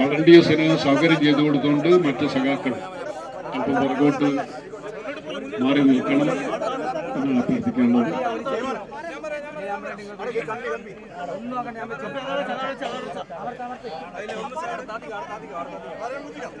വളണ്ടിയേഴ്സിന് സൗകര്യം ചെയ്തു കൊടുത്തുകൊണ്ട് മറ്റ് സഖാക്കൾ അല്പം പുറകോട്ട് മാറി നിൽക്കണം എന്നാണ് അഭ്യർത്ഥിക്കേണ്ടത് ഇൻക്ലാബ്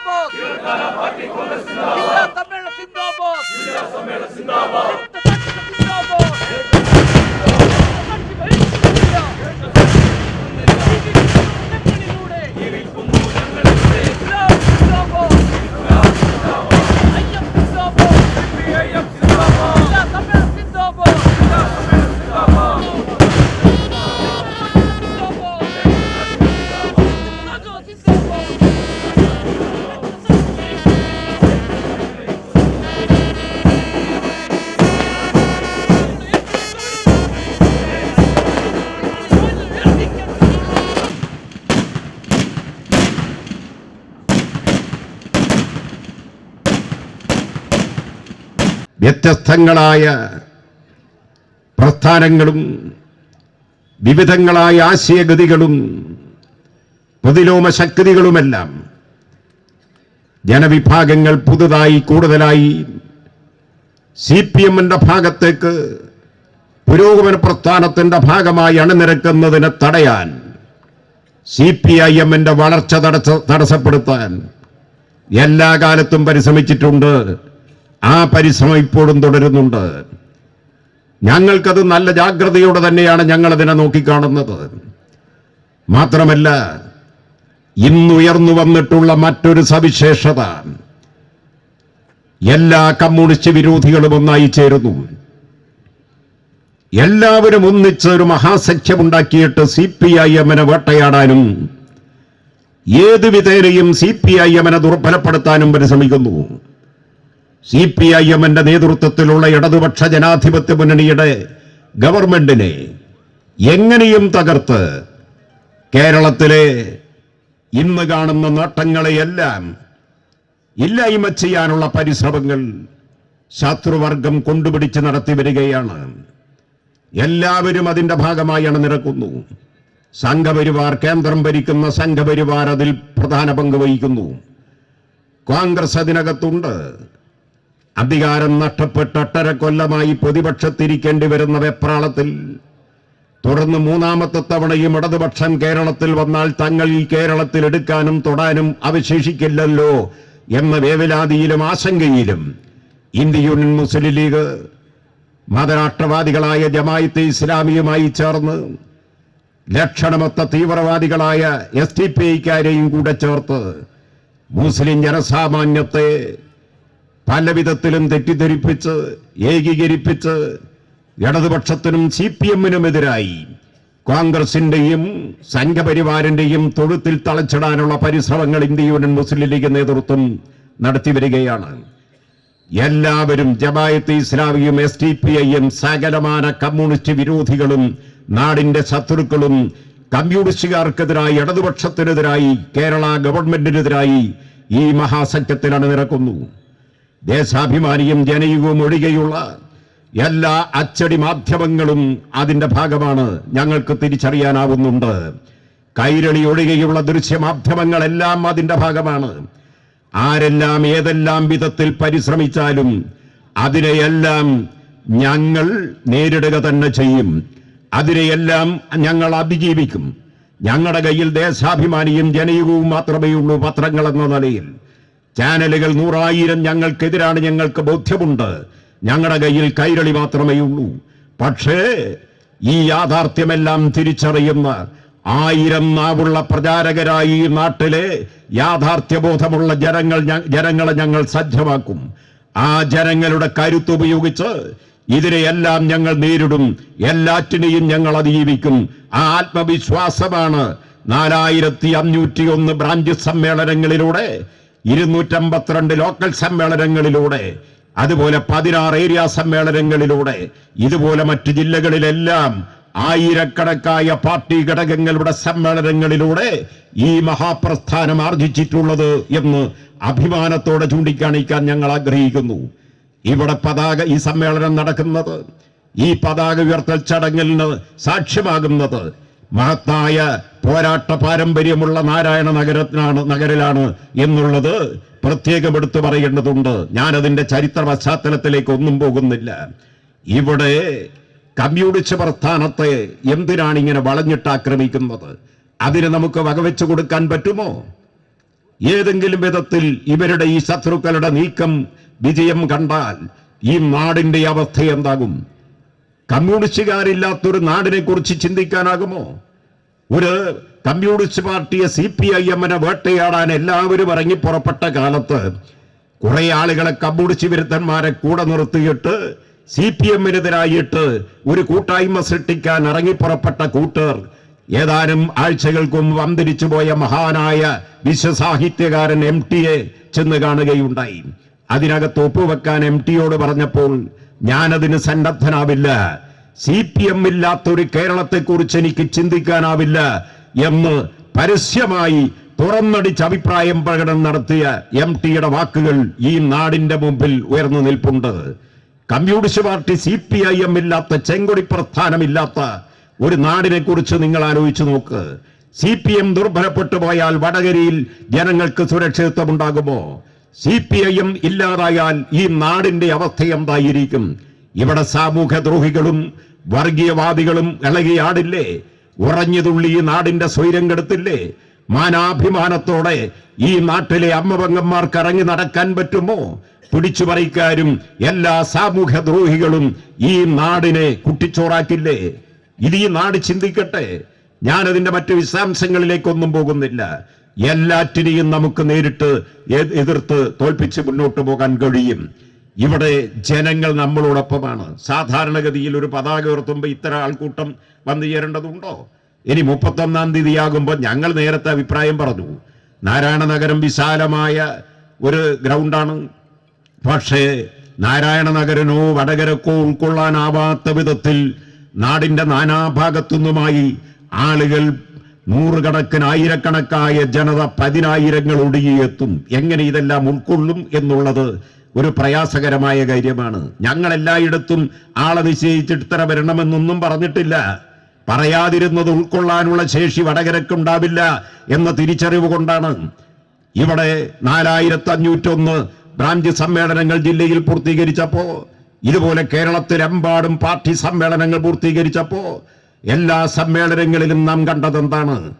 സിന്ദാബാദ് ജില്ലാ സമ്മേളന സിന്ദാബാദ് ജില്ലാ സമ്മേളന സിന്ദാബാദ് വ്യത്യസ്തങ്ങളായ പ്രസ്ഥാനങ്ങളും വിവിധങ്ങളായ ആശയഗതികളും പ്രതിലോമ ശക്തികളുമെല്ലാം ജനവിഭാഗങ്ങൾ പുതുതായി കൂടുതലായി സി പി എമ്മിന്റെ ഭാഗത്തേക്ക് പുരോഗമന പ്രസ്ഥാനത്തിന്റെ ഭാഗമായി അണിനിരക്കുന്നതിനെ തടയാൻ സി പി ഐ എമ്മിന്റെ വളർച്ച തടസ്സ തടസ്സപ്പെടുത്താൻ എല്ലാ കാലത്തും പരിശ്രമിച്ചിട്ടുണ്ട്. ആ പരിശ്രമം ഇപ്പോഴും തുടരുന്നുണ്ട്. ഞങ്ങൾക്കത് നല്ല ജാഗ്രതയോടെ തന്നെയാണ് ഞങ്ങൾ അതിനെ നോക്കിക്കാണുന്നത്. മാത്രമല്ല ഇന്നുയർന്നു വന്നിട്ടുള്ള മറ്റൊരു സവിശേഷത എല്ലാ കമ്മ്യൂണിസ്റ്റ് വിരോധികളും ഒന്നായി ചേരുന്നു. എല്ലാവരും ഒന്നിച്ച് ഒരു മഹാസഖ്യമുണ്ടാക്കിയിട്ട് സി പി ഐ എമ്മിനെ വേട്ടയാടാനും ഏത് വിധേനയും സി പി ഐ എമ്മിനെ ദുർബലപ്പെടുത്താനും പരിശ്രമിക്കുന്നു. സി പി ഐ എമ്മിന്റെ നേതൃത്വത്തിലുള്ള ഇടതുപക്ഷ ജനാധിപത്യ മുന്നണിയുടെ ഗവൺമെന്റിനെ എങ്ങനെയും തകർത്ത് കേരളത്തിലെ ഇന്ന് കാണുന്ന നേട്ടങ്ങളെയെല്ലാം ഇല്ലായ്മ ചെയ്യാനുള്ള പരിശ്രമങ്ങൾ ശത്രുവർഗം കൊണ്ടുപിടിച്ച് നടത്തി വരികയാണ്. എല്ലാവരും അതിന്റെ ഭാഗമായി അണിനിരക്കുന്നു സംഘപരിവാർ കേന്ദ്രം ഭരിക്കുന്ന സംഘപരിവാർ അതിൽ പ്രധാന പങ്ക് വഹിക്കുന്നു. കോൺഗ്രസ് അതിനകത്തുണ്ട്. അധികാരം നഷ്ടപ്പെട്ട് എട്ടര കൊല്ലമായി പ്രതിപക്ഷത്തിരിക്കേണ്ടി വരുന്ന വെപ്രാളത്തിൽ തുടർന്ന് മൂന്നാമത്തെ തവണയും ഇടതുപക്ഷം കേരളത്തിൽ വന്നാൽ തങ്ങൾ ഈ കേരളത്തിൽ എടുക്കാനും തൊടാനും അവശേഷിക്കില്ലല്ലോ എന്ന വേവലാതിയിലും ആശങ്കയിലും ഇന്ത്യ യൂണിയൻ മുസ്ലിം ലീഗ് മതരാഷ്ട്രവാദികളായ ജമായത്തെ ഇസ്ലാമിയുമായി ചേർന്ന് ലക്ഷണമൊത്ത തീവ്രവാദികളായ എസ് ടി പി ഐക്കാരെയും കൂടെ ചേർത്ത് മുസ്ലിം ജനസാമാന്യത്തെ പല വിധത്തിലും തെറ്റിദ്ധരിപ്പിച്ച് ഏകീകരിപ്പിച്ച് ഇടതുപക്ഷത്തിനും സി പി എമ്മിനുമെതിരായി കോൺഗ്രസിന്റെയും സംഘപരിവാറിന്റെയും തൊഴുത്തിൽ തളച്ചിടാനുള്ള പരിശ്രമങ്ങൾ ഇന്ത്യയുടെ മുസ്ലിം ലീഗ് നേതൃത്വം നടത്തി വരികയാണ് എല്ലാവരും ജമായത്ത് ഇസ്ലാമിയും എസ് ഡി പി ഐയും സകലമാന കമ്മ്യൂണിസ്റ്റ് വിരോധികളും നാടിന്റെ ശത്രുക്കളും കമ്മ്യൂണിസ്റ്റുകാർക്കെതിരായി ഇടതുപക്ഷത്തിനെതിരായി കേരള ഗവൺമെന്റിനെതിരായി ഈ മഹാസഖ്യത്തിൽ അണിനിരക്കുന്നു ദേശാഭിമാനിയും ജനയുഗവും ഒഴികെയുള്ള എല്ലാ അച്ചടി മാധ്യമങ്ങളും അതിന്റെ ഭാഗമാണ്. ഞങ്ങൾക്ക് തിരിച്ചറിയാനാവുന്നുണ്ട്. കൈരളി ഒഴികെയുള്ള ദൃശ്യമാധ്യമങ്ങളെല്ലാം അതിന്റെ ഭാഗമാണ്. ആരെല്ലാം ഏതെല്ലാം വിധത്തിൽ പരിശ്രമിച്ചാലും അതിനെയെല്ലാം ഞങ്ങൾ നേരിടുക തന്നെ ചെയ്യും. അതിനെയെല്ലാം ഞങ്ങൾ അതിജീവിക്കും. ഞങ്ങളുടെ കയ്യിൽ ദേശാഭിമാനിയും ജനയുഗവും മാത്രമേ ഉള്ളൂ പത്രങ്ങൾ എന്ന നിലയിൽ. ചാനലുകൾ നൂറായിരം ഞങ്ങൾക്കെതിരാണ് ഞങ്ങൾക്ക് ബോധ്യമുണ്ട്. ഞങ്ങളുടെ കയ്യിൽ കൈരളി മാത്രമേ ഉള്ളൂ. പക്ഷേ ഈ യാഥാർത്ഥ്യമെല്ലാം തിരിച്ചറിയുന്ന ആയിരം നാവുള്ള പ്രചാരകരായി ഈ നാട്ടിലെ യാഥാർത്ഥ്യബോധമുള്ള ജനങ്ങൾ ജനങ്ങളെ ഞങ്ങൾ സജ്ജമാക്കും. ആ ജനങ്ങളുടെ കരുത്തുപയോഗിച്ച് ഇതിനെയെല്ലാം ഞങ്ങൾ നേരിടും. എല്ലാറ്റിനെയും ഞങ്ങൾ അതിജീവിക്കും. ആ ആത്മവിശ്വാസമാണ് നാലായിരത്തി അഞ്ഞൂറ്റി ഒന്ന് ബ്രാഞ്ച് സമ്മേളനങ്ങളിലൂടെ ഇരുന്നൂറ്റമ്പത്തിരണ്ട് ലോക്കൽ സമ്മേളനങ്ങളിലൂടെ അതുപോലെ പതിനാറ് ഏരിയ സമ്മേളനങ്ങളിലൂടെ ഇതുപോലെ മറ്റു ജില്ലകളിലെല്ലാം ആയിരക്കണക്കായ പാർട്ടി ഘടകങ്ങളുടെ സമ്മേളനങ്ങളിലൂടെ ഈ മഹാപ്രസ്ഥാനം ആർജിച്ചിട്ടുള്ളത് എന്ന് അഭിമാനത്തോടെ ചൂണ്ടിക്കാണിക്കാൻ ഞങ്ങൾ ആഗ്രഹിക്കുന്നു. ഇവിടെ പതാക ഈ സമ്മേളനം നടക്കുന്നത് ഈ പതാക ഉയർത്തൽ ചടങ്ങിൽ സാക്ഷ്യമാകുന്നത് മഹത്തായ പോരാട്ട പാരമ്പര്യമുള്ള നാരായണ നഗരത്തിനാണ് നഗരിലാണ് എന്നുള്ളത് പ്രത്യേകം എടുത്തു പറയേണ്ടതുണ്ട്. ഞാനതിന്റെ ചരിത്ര പശ്ചാത്തലത്തിലേക്ക് ഒന്നും പോകുന്നില്ല. ഇവിടെ കമ്മ്യൂണിസ്റ്റ് പ്രസ്ഥാനത്തെ എന്തിനാണ് ഇങ്ങനെ വളഞ്ഞിട്ട് ആക്രമിക്കുന്നത്? അതിന് നമുക്ക് വകവെച്ചു കൊടുക്കാൻ പറ്റുമോ? ഏതെങ്കിലും വിധത്തിൽ ഇവരുടെ ഈ ശത്രുക്കളുടെ നീക്കം വിജയം കണ്ടാൽ ഈ നാടിന്റെ അവസ്ഥ എന്താകും? കമ്മ്യൂണിസ്റ്റുകാരില്ലാത്തൊരു നാടിനെ കുറിച്ച് ചിന്തിക്കാനാകുമോ? ഒരു കമ്മ്യൂണിസ്റ്റ് പാർട്ടിയെ സി പി ഐ എമ്മിനെ വേട്ടയാടാൻ എല്ലാവരും ഇറങ്ങി പുറപ്പെട്ട കാലത്ത് കുറെ ആളുകളെ കമ്മ്യൂണിസ്റ്റ് വിരുദ്ധന്മാരെ കൂടെ നിർത്തിയിട്ട് സി പി എമ്മിനെതിരായിട്ട് ഒരു കൂട്ടായ്മ സൃഷ്ടിക്കാൻ ഇറങ്ങി പുറപ്പെട്ട കൂട്ടർ ഏതാനും ആഴ്ചകൾക്കും അന്തരിച്ചു പോയ മഹാനായ വിശ്വസാഹിത്യകാരൻ എം ടിയെ ചെന്ന് കാണുകയുണ്ടായി. അതിനകത്ത് ഒപ്പുവെക്കാൻ എം ടിയോട് പറഞ്ഞപ്പോൾ ഞാനതിന് സന്നദ്ധനാവില്ല. സി പി എം ഇല്ലാത്തൊരു കേരളത്തെക്കുറിച്ച് എനിക്ക് ചിന്തിക്കാനാവില്ല എന്ന് പരസ്യമായി തുറന്നടിച്ച് അഭിപ്രായം പ്രകടനം നടത്തിയ എം ടിയുടെ വാക്കുകൾ ഈ നാടിന്റെ മുമ്പിൽ ഉയർന്നു നിൽപ്പുണ്ട്. Communist party C P I M ഇല്ലാത്ത ചെങ്കൊടി പ്രസ്ഥാനമില്ലാത്ത ഒരു നാടിനെ കുറിച്ച് നിങ്ങൾ ആലോചിച്ചു നോക്ക്. സി പി എം ദുർബലപ്പെട്ടു പോയാൽ വടകരയിൽ ജനങ്ങൾക്ക് സുരക്ഷിതത്വം ഉണ്ടാകുമോ? സി പി ഐ എം ഇല്ലാതായാൽ ഈ നാടിന്റെ അവസ്ഥ എന്തായിരിക്കും? ഇവിടെ സാമൂഹ്യ ദ്രോഹികളും വർഗീയവാദികളും ഇളകിയാടില്ലേ ഉറഞ്ഞതുള്ളി ഈ നാടിന്റെ സ്വൈരം കെടുത്തില്ലേ? മാനാഭിമാനത്തോടെ ഈ നാട്ടിലെ അമ്മപങ്കന്മാർക്ക് ഇറങ്ങി നടക്കാൻ പറ്റുമോ? പിടിച്ചു പറിക്കാരും എല്ലാ സാമൂഹ്യ ദ്രോഹികളും ഈ നാടിനെ കുട്ടിച്ചോറാക്കില്ലേ? ഇത് ഈ നാട് ചിന്തിക്കട്ടെ. ഞാനതിന്റെ മറ്റു വിശദാംശങ്ങളിലേക്കൊന്നും പോകുന്നില്ല. എല്ലാറ്റിനെയും നമുക്ക് നേരിട്ട് എതിർത്ത് തോൽപ്പിച്ച് മുന്നോട്ട് പോകാൻ കഴിയും. ഇവിടെ ജനങ്ങൾ നമ്മളോടൊപ്പമാണ്. സാധാരണഗതിയിൽ ഒരു പതാക ഉയർത്തുമ്പോൾ ഇത്തരം ആൾക്കൂട്ടം വന്നു ചേരേണ്ടതുണ്ടോ? ഇനി മുപ്പത്തൊന്നാം തീയതിയാകുമ്പോൾ ഞങ്ങൾ നേരത്തെ അഭിപ്രായം പറഞ്ഞു. നാരായണ നഗരം വിശാലമായ ഒരു ഗ്രൗണ്ടാണ്. പക്ഷേ നാരായണ നഗരനോ വടകരക്കോ ഉൾക്കൊള്ളാനാവാത്ത വിധത്തിൽ നാടിന്റെ നാനാഭാഗത്തു നിന്നുമായി ആളുകൾ നൂറുകണക്കിന് ആയിരക്കണക്കായ ജനത പതിനായിരങ്ങൾ ഒടുങ്ങിയെത്തും. എങ്ങനെ ഇതെല്ലാം ഉൾക്കൊള്ളും എന്നുള്ളത് ഒരു പ്രയാസകരമായ കാര്യമാണ്. ഞങ്ങൾ എല്ലായിടത്തും ആളെ നിശ്ചയിച്ചിട്ട് ഇത്ര വരണമെന്നൊന്നും പറഞ്ഞിട്ടില്ല. പറയാതിരുന്നത് ഉൾക്കൊള്ളാനുള്ള ശേഷി വടകരക്കുണ്ടാവില്ല എന്ന തിരിച്ചറിവ് കൊണ്ടാണ്. ഇവിടെ നാലായിരത്തി അഞ്ഞൂറ്റൊന്ന് ബ്രാഞ്ച് സമ്മേളനങ്ങൾ ജില്ലയിൽ പൂർത്തീകരിച്ചപ്പോ ഇതുപോലെ കേരളത്തിലെമ്പാടും പാർട്ടി സമ്മേളനങ്ങൾ പൂർത്തീകരിച്ചപ്പോ എല്ലാ സമ്മേളനങ്ങളിലും നാം കണ്ടതെന്താണ്?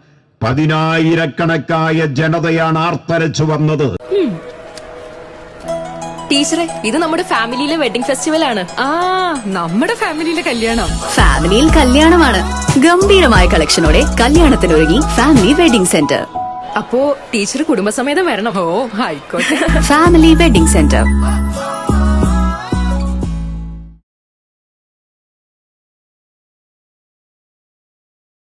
പതിനായിരക്കണക്കായ ജനതയാണ് ആർത്തരച്ചു വന്നത്. ടീച്ചറെ ഇത് നമ്മുടെ ഫാമിലിയിലെ വെഡിങ് ഫെസ്റ്റിവൽ ആണ് ആ നമ്മുടെ ഫാമിലിയിലെ കല്യാണം. ഫാമിലിയിൽ കല്യാണമാണ്. ഗംഭീരമായ കളക്ഷനോടെ കല്യാണത്തിനൊരുങ്ങി ഫാമിലി വെഡിംഗ് സെന്റർ. അപ്പോ ടീച്ചർ കുടുംബസമേതം വരണം. ഓ ആയിക്കോട്ടെ. Family wedding centre.